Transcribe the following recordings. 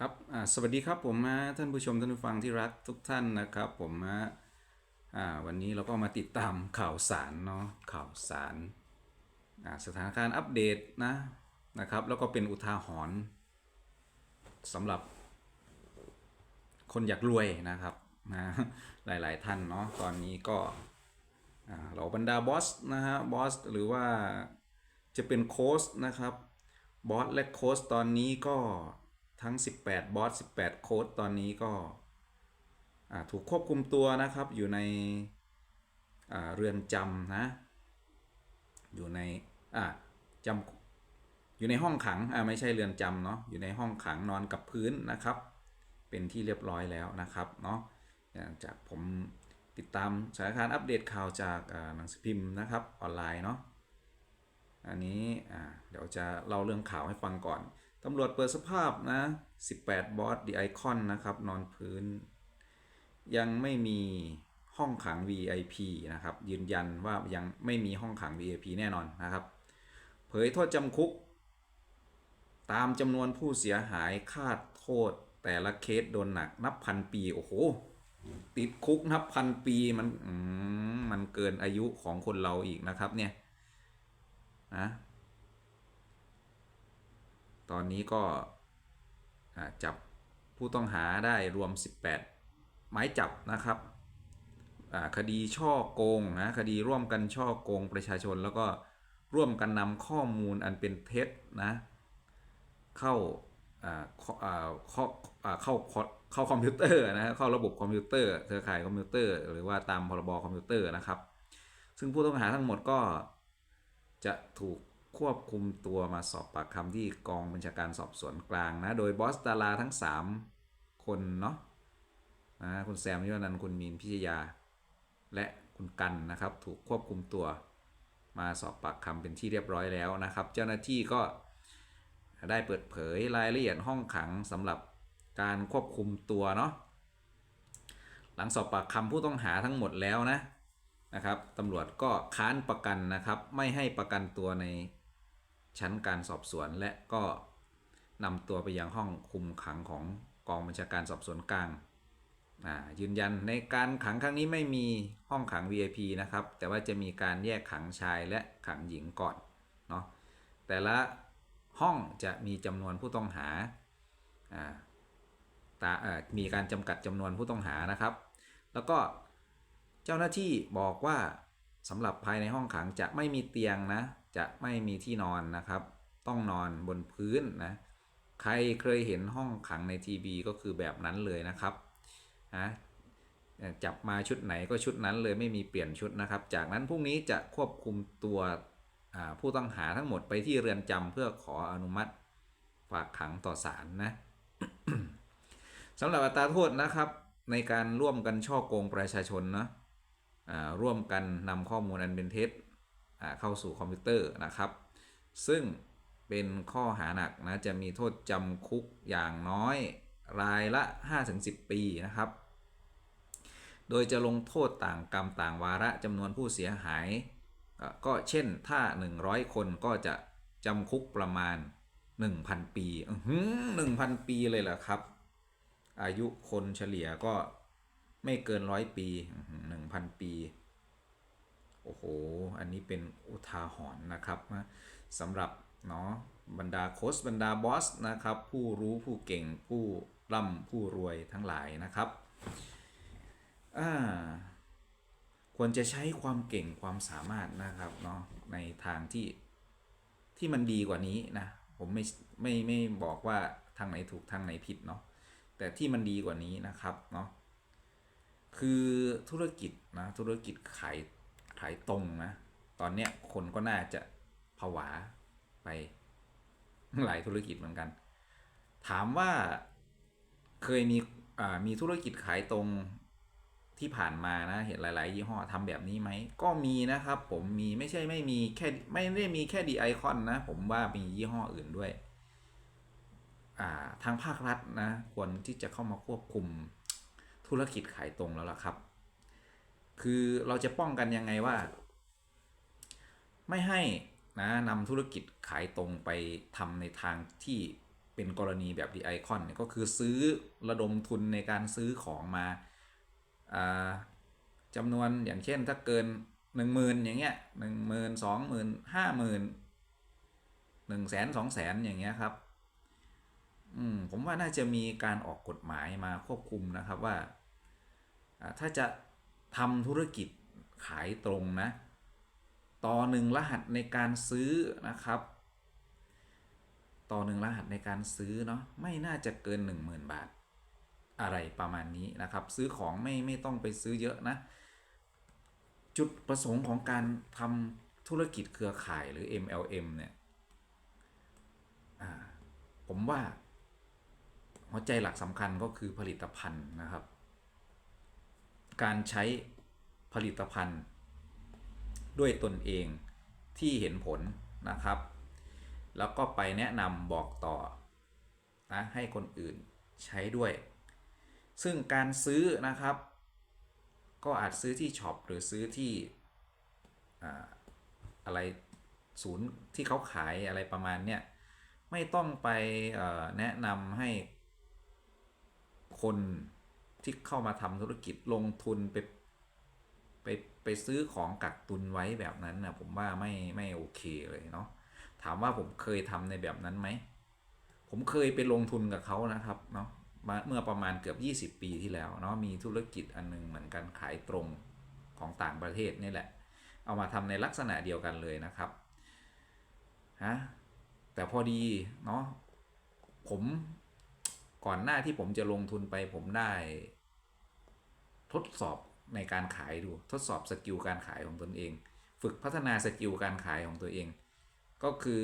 ครับสวัสดีครับผมนะท่านผู้ชมท่านผู้ฟังที่รักทุกท่านนะครับผมนะวันนี้เราก็มาติดตามข่าวสารเนาะข่าวสารสถานการณ์อัปเดตนะนะครับแล้วก็เป็นอุทาหรณ์สำหรับ คนอยากรวยนะครับนะหลาย ๆ ท่านเนาะตอนนี้ก็เหล่าบรรดาบอสนะฮะบอสหรือว่าจะเป็นโค้ชนะครับบอสและโค้ชตอนนี้ก็ ทั้ง 18 บอส 18 โค้ชตอนนี้ก็ถูกควบคุมตัวนะครับอยู่ในเรือนจำนะ อยู่ในจำอยู่ในห้องขังไม่ใช่เรือนจำเนาะอยู่ในห้องขังนอนกับพื้นนะครับ เป็นที่เรียบร้อยแล้วนะครับเนาะจากผมติดตามสถานการณ์อัปเดตข่าวจากหนังสือพิมพ์นะครับออนไลน์เนาะอันนี้เดี๋ยวจะเล่าเรื่องข่าวให้ฟังก่อน ตำรวจเปิดสภาพนะ 18 บอสดีไอคอนนะครับ นอนพื้น ยังไม่มีห้องขัง VIP นะครับ ยืนยันว่ายังไม่มีห้องขัง VIP แน่นอนนะครับ เผยโทษจำคุก ตามจำนวนผู้เสียหายคาดโทษแต่ละเคสโดนหนักนับพันปี โอ้โห ติดคุกนับพันปีมันมมันเกินอายุของคนเราอีกนะครับเนี่ยนะ ตอนนี้ก็จับผู้ต้องหาได้รวม 18 หมายจับนะครับคดีช่อโกงนะคดีร่วมกันช่อโกงประชาชนแล้วก็ร่วมกันนำข้อมูลอันเป็นเท็จนะเข้าเข้าเข้าเข้าคอมพิวเตอร์นะเข้าระบบคอมพิวเตอร์เครือข่ายคอมพิวเตอร์ หรือว่าตามพรบคอมพิวเตอร์นะครับ ซึ่งผู้ต้องหาทั้งหมดก็จะถูก ควบคุมตัวมาสอบปากคำที่กองบัญชาการสอบสวนกลางนะ โดยบอสดาราทั้ง 3 คนเนาะนะคุณแซมยุวนันคุณมีนพิชยา และคุณกันนะครับ ถูกควบคุมตัวมาสอบปากคำเป็นที่เรียบร้อยแล้วนะครับ เจ้าหน้าที่ก็ได้เปิดเผยรายละเอียดห้องขังสำหรับการควบคุมตัวเนาะหลังสอบปากคำผู้ต้องหาทั้งหมดแล้วนะนะครับตำรวจก็ค้านประกันนะครับ ไม่ให้ประกันตัวใน ชั้นการสอบสวนและก็นำตัวไปยังห้องคุมขังของกองบัญชาการสอบสวนกลางยืนยันในการขังครั้งนี้ไม่มีห้องขัง VIP นะครับ แต่ว่าจะมีการแยกขังชายและขังหญิงก่อนเนาะแต่ละห้องจะมีจำนวนผู้ต้องหาาตามีการจำกัดจำนวนผู้ต้องหานะครับ แล้วก็เจ้าหน้าที่บอกว่าสำหรับภายในห้องขังจะไม่มีเตียงนะ จะไม่มีที่นอนนะครับ ต้องนอนบนพื้นนะ ใครเคยเห็นห้องขังในทีวีก็คือแบบนั้นเลยนะครับนะจับมาชุดไหนก็ชุดนั้นเลยไม่มีเปลี่ยนชุดนะครับ จากนั้นพรุ่งนี้จะควบคุมตัวผู้ต้องหาทั้งหมดไปที่เรือนจำเพื่อขออนุมัติฝากขังต่อศาลนะสำหรับอัตราโทษนะครับในการร่วมกันช่อโกงประชาชนนะร่วมกันนำข้อมูลอันเป็นเท็จ เข้าสู่คอมพิวเตอร์นะครับ ซึ่งเป็นข้อหาหนักนะจะมีโทษจำคุกอย่างน้อยรายละ 5-10 ปีนะครับ โดยจะลงโทษต่างกรรมต่างวาระจำนวนผู้เสียหาย ก็เช่นถ้า 100 คนก็จะจำคุกประมาณ 1,000 ปีอื้อหือ1,000ปีเลยเหรอครับ อายุคนเฉลี่ยก็ไม่เกินร้อยปีหนึ่งพันปี โอ้โห อันนี้เป็นอุทาหรณ์นะครับสำหรับเนาะบรรดาโค้ชบรรดาบอสนะครับ ผู้รู้ผู้เก่งผู้ร่ำผู้รวยทั้งหลายนะครับควรจะใช้ความเก่งความสามารถนะครับเนาะในทางที่ที่มันดีกว่านี้นะ ผมไม่ไม่ไม่บอกว่าทางไหนถูกทางไหนผิดเนาะแต่ที่มันดีกว่านี้นะครับเนาะคือธุรกิจนะธุรกิจขาย ขายตรงนะ ตอนเนี้ยคนก็น่าจะผวาไปหลายธุรกิจเหมือนกัน ถามว่าเคยมีมีธุรกิจขายตรงที่ผ่านมานะเห็นหลาย ๆ ยี่ห้อทำแบบนี้ไหม ก็มีนะครับผมมีไม่ใช่ไม่มีแค่ไม่ได้มีแค่ดีไอคอนนะ ผมว่ามียี่ห้ออื่นด้วยทางภาครัฐนะ ควรที่จะเข้ามาควบคุมธุรกิจขายตรงแล้วล่ะครับ คือเราจะป้องกันยังไงว่า ไม่ให้นะนำธุรกิจขายตรงไปทำในทางที่เป็นกรณีแบบดีไอคอนเนี่ยก็คือซื้อระดมทุนในการซื้อของมาจำนวนอย่างเช่นถ้าเกินหนึ่งหมื่นอย่างเงี้ยหนึ่งหมื่นสองหมื่นห้าหมื่นหนึ่งแสนสองแสนอย่างเงี้ยครับอืมผมว่าน่าจะมีการออกกฎหมายมาควบคุมนะครับว่า ถ้าจะ ทำธุรกิจขายตรงนะ ต่อหนึ่งรหัสในการซื้อนะครับ ต่อหนึ่งรหัสในการซื้อเนาะไม่น่าจะเกิน 10,000 บาท อะไรประมาณนี้นะครับ ซื้อของไม่ไม่ต้องไปซื้อเยอะนะ จุดประสงค์ของการทำธุรกิจเครือข่ายหรือ MLM เนี่ยผมว่าหัวใจหลักสำคัญก็คือผลิตภัณฑ์นะครับ การใช้ผลิตภัณฑ์ ด้วยตนเองที่เห็นผลนะครับ แล้วก็ไปแนะนำบอกต่อนะให้คนอื่นใช้ด้วย ซึ่งการซื้อนะครับ ก็อาจซื้อที่ช็อปหรือซื้อที่อ่าอะไรศูนย์ที่เขาขายอะไรประมาณเนี้ยไม่ต้องไปแนะนำให้คน ที่เข้ามาทำธุรกิจลงทุนไปไปไปซื้อของกักตุนไว้แบบนั้นนะผมว่าไม่ไม่โอเคเลยเนาะถามว่าผมเคยทำในแบบนั้นไหมผมเคยไปลงทุนกับเขานะครับเนาะเมื่อประมาณเกือบ 20 ปีที่แล้วเนาะมีธุรกิจอันหนึงเหมือนกันขายตรงของต่างประเทศนี่แหละ เอามาทำในลักษณะเดียวกันเลยนะครับฮะแต่พอดีเนาะผมก่อนหน้าที่ผมจะลงทุนไปผมได้ ทดสอบในการขายดู ทดสอบสกิลการขายของตนเอง ฝึกพัฒนาสกิลการขายของตัวเอง ก็คือ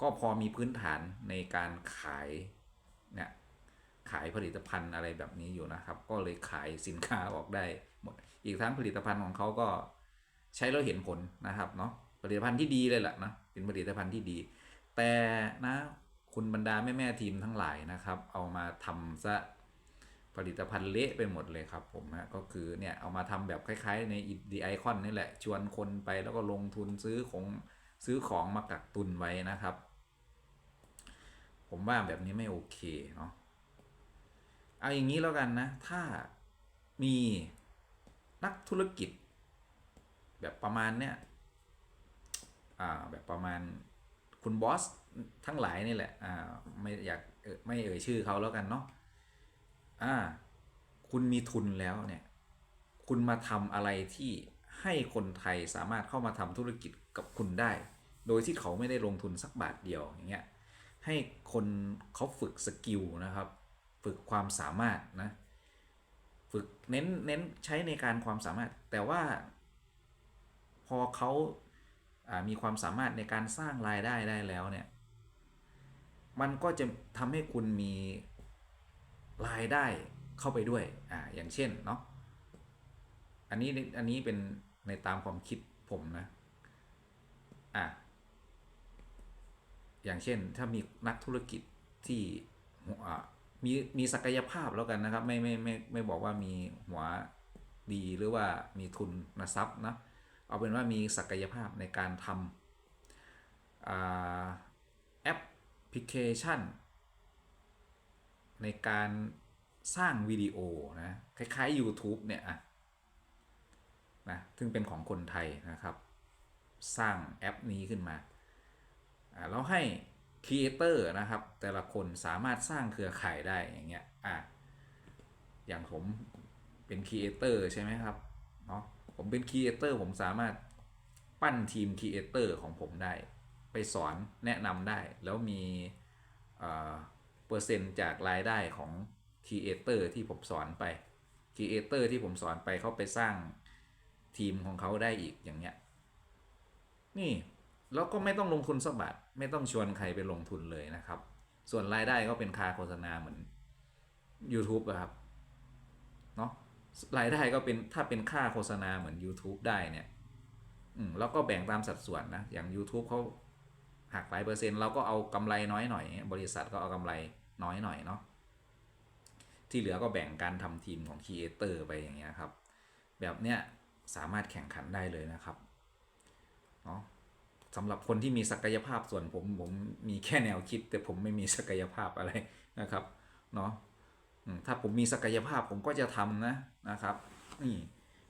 ก็พอมีพื้นฐานในการขายเนี่ยขายผลิตภัณฑ์อะไรแบบนี้อยู่นะครับ ก็เลยขายสินค้าออกได้หมด อีกทั้งผลิตภัณฑ์ของเขาก็ใช้แล้วเห็นผลนะครับเนาะผลิตภัณฑ์ที่ดีเลยแหละนะเป็นผลิตภัณฑ์ที่ดี แต่นะคุณบรรดาแม่แม่ทีมทั้งหลายนะครับ เอามาทำซะ ผลิตภัณฑ์เละไปหมดเลยครับผมนะก็คือเนี่ยเอามาทำแบบคล้ายๆในดีไอคอนนี่แหละ ชวนคนไปแล้วก็ลงทุนซื้อของซื้อของมากักตุนไว้นะครับ ผมว่าแบบนี้ไม่โอเคเนาะเอาอย่างนี้แล้วกันนะ ถ้ามีนักธุรกิจ แบบประมาณเนี้ยอ่าแบบประมาณคุณบอสทั้งหลายนี่แหละอ่าไม่อยากไม่เอ่ยชื่อเขาแล้วกันเนาะ อ่า คุณมีทุนแล้วเนี่ย คุณมาทำอะไรที่ให้คนไทยสามารถเข้ามาทำธุรกิจกับคุณได้ โดยที่เขาไม่ได้ลงทุนสักบาทเดียวอย่างเงี้ย ให้คนเขาฝึกสกิลนะครับ ฝึกความสามารถนะ ฝึกเน้นเน้นใช้ในการความสามารถ แต่ว่า พอเขาามีความสามารถในการสร้างรายได้ได้แล้วเนี่ย มันก็จะทำให้คุณมี รายได้เข้าไปด้วยอ่าอย่างเช่นเนาะอันนี้อันนี้เป็นในตามความคิดผมนะอะอย่างเช่นถ้ามีนักธุรกิจที่หัวมีมีศักยภาพแล้วกันนะครับ ไม่ไม่ไม่ไม่บอกว่ามีหัวดีหรือว่ามีทุนนะทรัพย์นะเอาเป็นว่ามีศักยภาพในการทำอ่าแอปพลิเคชัน ในการสร้างวิดีโอนะคล้ายๆ YouTube เนี่ยอะนะซึ่งเป็นของคนไทยนะครับ สร้างแอปนี้ขึ้นมาอ่าแล้วให้ครีเอเตอร์นะครับ แต่ละคนสามารถสร้างเครือข่ายได้อย่างเงี้ยอะอย่างผมเป็นครีเอเตอร์ใช่ไหมครับเนาะผมเป็นครีเอเตอร์ผมสามารถปั้นทีมครีเอเตอร์ของผมได้ ไปสอนแนะนำได้แล้วมี เปอร์เซ็นต์จากรายได้ของครีเอเตอร์ที่ผมสอนไปครีเอเตอร์ที่ผมสอนไปเขาไปสร้างทีมของเขาได้อีกอย่างเงี้ย นี่แล้วก็ไม่ต้องลงทุนสักบาทไม่ต้องชวนใครไปลงทุนเลยนะครับ ส่วนรายได้ก็เป็นค่าโฆษณาเหมือน YouTube อะครับเนาะรายได้ก็เป็นถ้าเป็นค่าโฆษณาเหมือน YouTube ได้เนี่ยอืมแล้วก็แบ่งตามสัดส่วนนะ อย่าง YouTube เขาหักหลายเปอร์เซ็นต์เราก็เอากำไรน้อยหน่อย บริษัทก็เอากำไร น้อยหน่อยเนาะที่เหลือก็แบ่งการทำทีมของครีเอเตอร์ไปอย่างเงี้ยครับ แบบเนี้ยสามารถแข่งขันได้เลยนะครับเนาะสำหรับคนที่มีศักยภาพส่วนผมผมมีแค่แนวคิด แต่ผมไม่มีศักยภาพอะไรนะครับเนาะถ้าผมมีศักยภาพผมก็จะทำนะนะครับนี่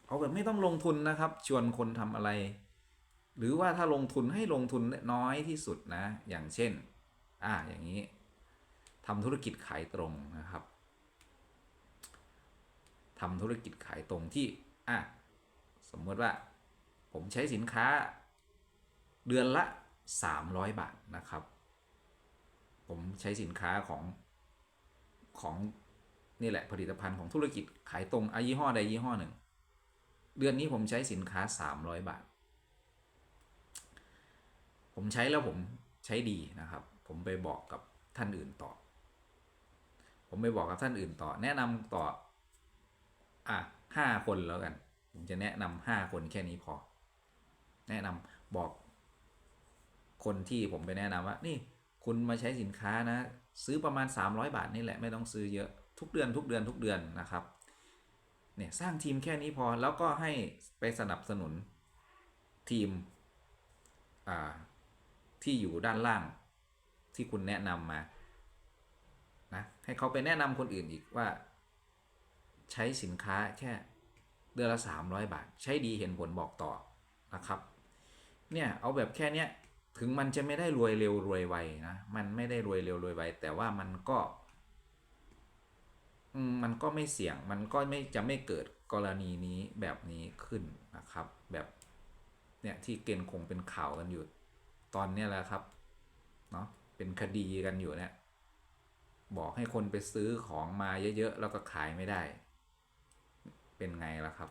เอาแบบไม่ต้องลงทุนนะครับ ชวนคนทำอะไร หรือว่าถ้าลงทุนให้ลงทุนน้อยที่สุดนะ อย่างเช่น อ่าอย่างนี้ ทำธุรกิจขายตรงนะครับทำธุรกิจขายตรงที่อะสมมติว่าผมใช้สินค้าเดือนละ 300 บาทนะครับ ผมใช้สินค้าของของนี่แหละผลิตภัณฑ์ของธุรกิจขายตรงอายี่ห้อใดยี่ห้อหนึ่ง เดือนนี้ผมใช้สินค้า 300 บาท ผมใช้แล้วผมใช้ดีนะครับ ผมไปบอกกับท่านอื่นต่อ ผมไปบอกกับท่านอื่นต่อ แนะนำต่อ อะห้าคนแล้วกัน ผมจะแนะนำห้าคนแค่นี้พอ แนะนำบอกคนที่ผมไปแนะนำว่า นี่คุณมาใช้สินค้านะ ซื้อประมาณ 300 บาทนี่แหละ ไม่ต้องซื้อเยอะทุกเดือนทุกเดือนทุกเดือนนะครับ เนี่ยสร้างทีมแค่นี้พอแล้วก็ให้ไปสนับสนุนทีมอ่าที่อยู่ด้านล่างที่คุณแนะนำมา นะให้เขาไปแนะนำคนอื่นอีกว่า ใช้สินค้าแค่เดือนละ 300 บาท ใช้ดีเห็นผลบอกต่อนะครับเนี่ยเอาแบบแค่เนี้ยถึงมันจะไม่ได้รวยเร็วรวยไวนะมันไม่ได้รวยเร็วรวยไวแต่ว่ามันก็มมันก็ไม่เสี่ยงมันก็ไม่จะไม่เกิดกรณีนี้แบบนี้ขึ้นนะครับ แบบเนี่ยที่เกณฑ์คงเป็นข่าวกันอยู่ ตอนเนี้ยแหละครับเนาะเป็นคดีกันอยู่เนี่ย บอกให้คนไปซื้อของมาเยอะๆ แล้วก็ขายไม่ได้ เป็นไงล่ะครับ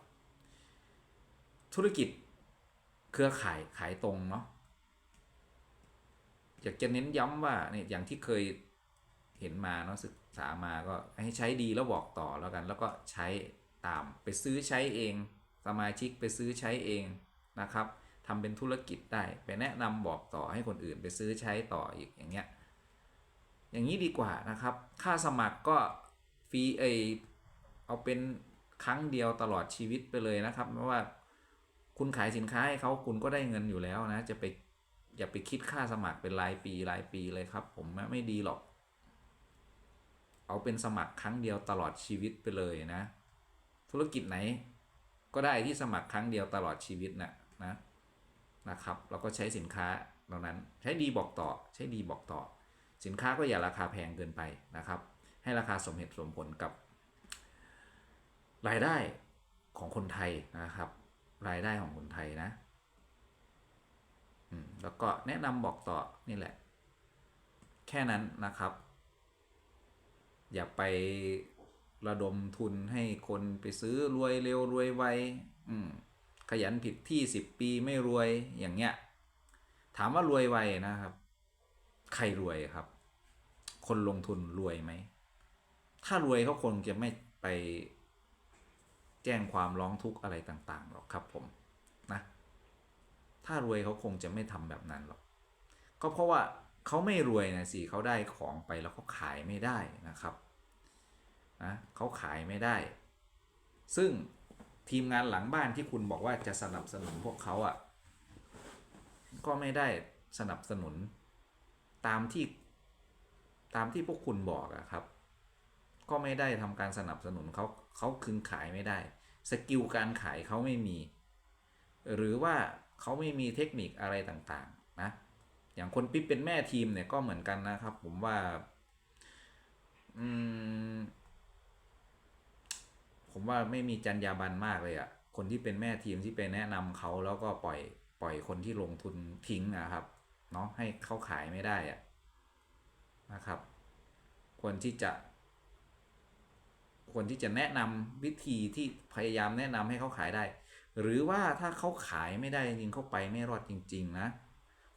ธุรกิจเครือข่ายขายตรงเนาะอยากจะเน้นย้ำว่าเนี่ยอย่างที่เคยเห็นมาเนาะศึกษามาก็ให้ใช้ดีแล้วบอกต่อแล้วกัน แล้วก็ใช้ตามไปซื้อใช้เอง สมาชิกไปซื้อใช้เองนะครับทำเป็นธุรกิจได้ ไปแนะนำบอกต่อให้คนอื่นไปซื้อใช้ต่ออีกอย่างเงี้ย อย่างนี้ดีกว่านะครับ ค่าสมัครก็ฟรีเอเอาเป็นครั้งเดียวตลอดชีวิตไปเลยนะครับไม่ว่าคุณขายสินค้าให้เขาคุณก็ได้เงินอยู่แล้วนะ จะไปอย่าไปคิดค่าสมัครเป็นรายปีรายปีเลยครับ ผมไม่ดีหรอก เอาเป็นสมัครครั้งเดียวตลอดชีวิตไปเลยนะ ธุรกิจไหน ก็ได้ที่สมัครครั้งเดียวตลอดชีวิตน่ะนะนะครับ แล้วก็ใช้สินค้าเหล่านั้นใช้ดีบอกต่อ ใช้ดีบอกต่อ สินค้าก็อย่าราคาแพงเกินไปนะครับ ให้ราคาสมเหตุสมผลกับ รายได้ของคนไทยนะครับ รายได้ของคนไทยนะแล้วก็แนะนำบอกต่อนี่แหละ แค่นั้นนะครับ อย่าไประดมทุนให้คนไปซื้อรวยเร็วรวยไวขยันผิดที่สิบปีไม่รวยอย่างเงี้ย ถามว่ารวยไวนะครับ ใครรวยครับ คนลงทุนรวยไหม ถ้ารวยเขาคงจะไม่ไปแจ้งความร้องทุกข์อะไรต่าง ๆ หรอกครับผมนะ ถ้ารวยเขาคงจะไม่ทำแบบนั้นหรอก ก็เพราะว่าเขาไม่รวยนะสิเขาได้ของไปแล้วเขาขายไม่ได้นะครับนะเขาขายไม่ได้ ซึ่งทีมงานหลังบ้านที่คุณบอกว่าจะสนับสนุนพวกเขาอะ่ะ ก็ไม่ได้สนับสนุน ตามที่ตามที่พวกคุณบอกอะครับ ก็ไม่ได้ทำการสนับสนุนเขาเขาคืนขายไม่ได้ สกิลการขายเขาไม่มี หรือว่าเขาไม่มีเทคนิคอะไรต่างๆ นะ อย่างคนปิ๊บเป็นแม่ทีมเนี่ยก็เหมือนกันนะครับ ผมว่าอืมผมว่าไม่มีจรรยาบรรณมากเลยอะ่ะคนที่เป็นแม่ทีมที่ไปแนะนำเขาแล้วก็ปล่อยปล่อยคนที่ลงทุนทิ้งนะครับ เนาะให้เขาขายไม่ได้อะนะครับ ควรที่จะ ควรที่จะแนะนำวิธีที่พยายามแนะนำให้เขาขายได้ หรือว่าถ้าเขาขายไม่ได้จริงเขาไปไม่รอดจริง ๆ นะ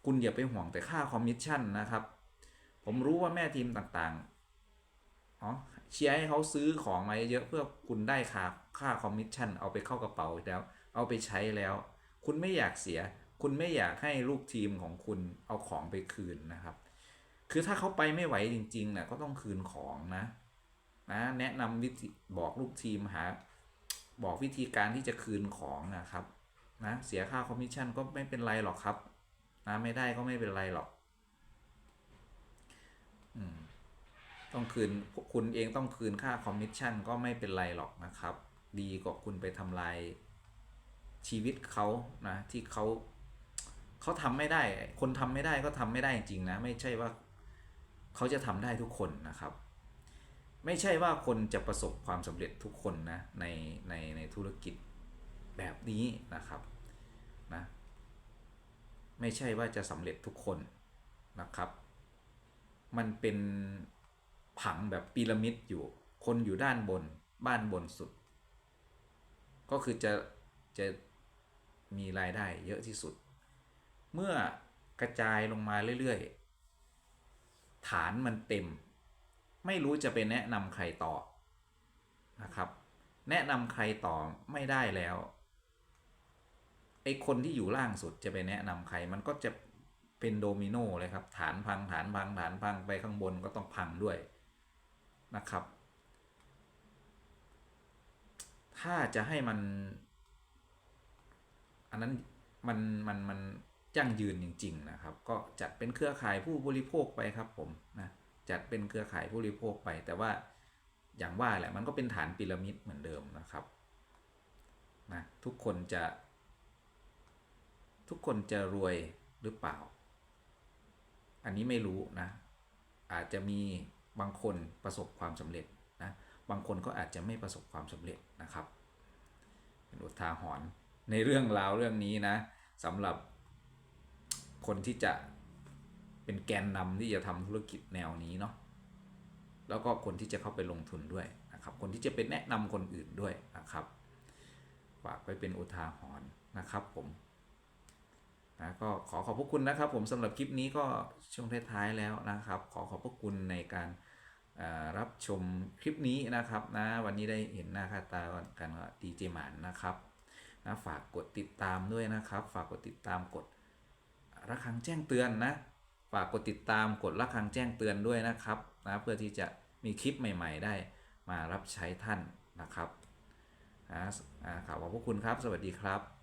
คุณอย่าไปห่วงแต่ค่าคอมมิชชั่นนะครับ ผมรู้ว่าแม่ทีมต่างๆอ๋อเชียร์ให้เขาซื้อของมาเยอะเพื่อคุณได้ค่าค่าคอมมิชชั่นเอาไปเข้ากระเป๋าแล้ว เอาไปใช้แล้ว คุณไม่อยากเสีย คุณไม่อยากให้ลูกทีมของคุณเอาของไปคืนนะครับ คือถ้าเขาไปไม่ไหวจริงๆนะก็ต้องคืนของนะนะแนะนำวิธีบอกลูกทีมหา บอกวิธีการที่จะคืนของนะครับนะเสียค่าคอมมิชชั่นก็ไม่เป็นไรหรอกครับนะไม่ได้ก็ไม่เป็นไรหรอกอืมต้องคืนคุณเองต้องคืนค่าคอมมิชชั่นก็ไม่เป็นไรหรอกนะครับ ดีกว่าคุณไปทำลายชีวิตเขานะที่เขา เขาทำไม่ได้ คนทำไม่ได้ก็ทำไม่ได้จริงๆนะ ไม่ใช่ว่าเขาจะทำได้ทุกคนนะครับ ไม่ใช่ว่าคนจะประสบความสำเร็จทุกคนนะในในในธุรกิจแบบนี้นะครับนะไม่ใช่ว่าจะสำเร็จทุกคนนะครับ มันเป็นผังแบบพีระมิดอยู่ คนอยู่ด้านบนบ้านบนสุด ก็คือจะจะมีรายได้เยอะที่สุด เมื่อกระจายลงมาเรื่อยๆ ฐานมันเต็ม ไม่รู้จะไปแนะนำใครต่อนะครับ แนะนำใครต่อไม่ได้แล้วไอคนที่อยู่ล่างสุดจะไปแนะนำใครมันก็จะเป็นโดมิโนเลยครับ ฐานพังฐานพังฐานพังไปข้างบนก็ต้องพังด้วยนะครับ ถ้าจะให้มัน อันนั้นมันมันมัน ยั่งยืนจริง ๆ นะครับ ก็จัดเป็นเครือข่ายผู้บริโภคไปครับผมนะจัดเป็นเครือข่ายผู้บริโภคไป แต่ว่าอย่างว่าแหละมันก็เป็นฐานพีระมิดเหมือนเดิมนะครับนะทุกคนจะ ทุกคนจะรวยหรือเปล่า อันนี้ไม่รู้นะ อาจจะมีบางคนประสบความสำเร็จนะบางคนก็อาจจะไม่ประสบความสำเร็จนะครับ เป็นอุทาหรณ์ในเรื่องราวเรื่องนี้นะสำหรับ คนที่จะเป็นแกนนำที่จะทำธุรกิจแนวนี้เนาะแล้วก็คนที่จะเข้าไปลงทุนด้วยนะครับ คนที่จะเป็นแนะนำคนอื่นด้วยนะครับฝากไปเป็นอุทาหรณ์นะครับผมนะก็ขอขอบพระคุณนะครับ ผมสำหรับคลิปนี้ก็ช่วงท้ายๆแล้วนะครับ ขอขอบพระคุณในการรับชมคลิปนี้นะครับนะวันนี้ได้เห็นหน้าค่าตากันก็ดีเจหมันนะครับนะฝากกดติดตามด้วยนะครับ ฝากกดติดตามกด ระฆังแจ้งเตือนนะ ฝากกดติดตามกดระฆังแจ้งเตือนด้วยนะครับนะเพื่อที่จะมีคลิปใหม่ ๆ ได้มารับใช้ท่านนะครับนะอ่าขอบพระคุณครับ สวัสดีครับ